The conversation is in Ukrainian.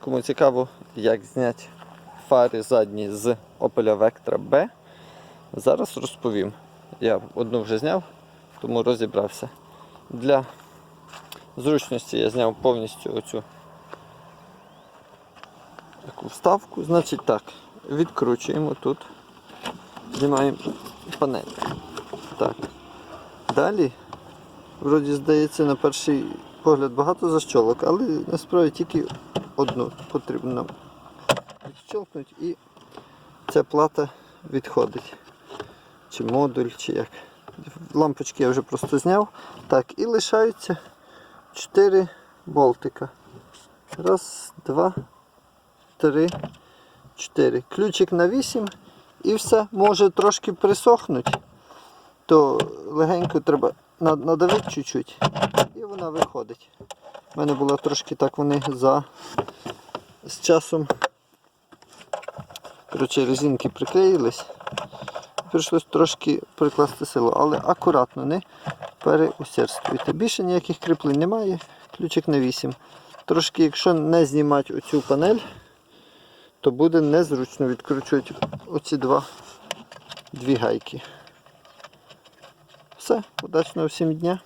Кому цікаво, як зняти фари задні з Opel Vectra B, зараз розповім. Я одну вже зняв, тому розібрався. Для зручності я зняв повністю оцю таку вставку. Значить так, відкручуємо тут, знімаємо панель. Так. Далі, вроді здається, на перший погляд багато защолок, але насправді тільки одну потрібно нам відщолкнути і ця плата відходить. Чи модуль, чи як. Лампочки я вже просто зняв. Так, і лишаються 4 болтика. Раз, два, три, чотири. Ключик на 8 і все. Може трошки присохнути, то легенько треба надавити чуть-чуть і вона виходить. У мене було трошки так вони за з часом коротше, резинки приклеїлись. Прийшлось трошки прикласти силу, але акуратно не переусердствуйте. Більше ніяких кріплень немає, ключик на 8. Трошки, якщо не знімати оцю панель, то буде незручно відкручувати оці два дві гайки. Все, удачного всім дня.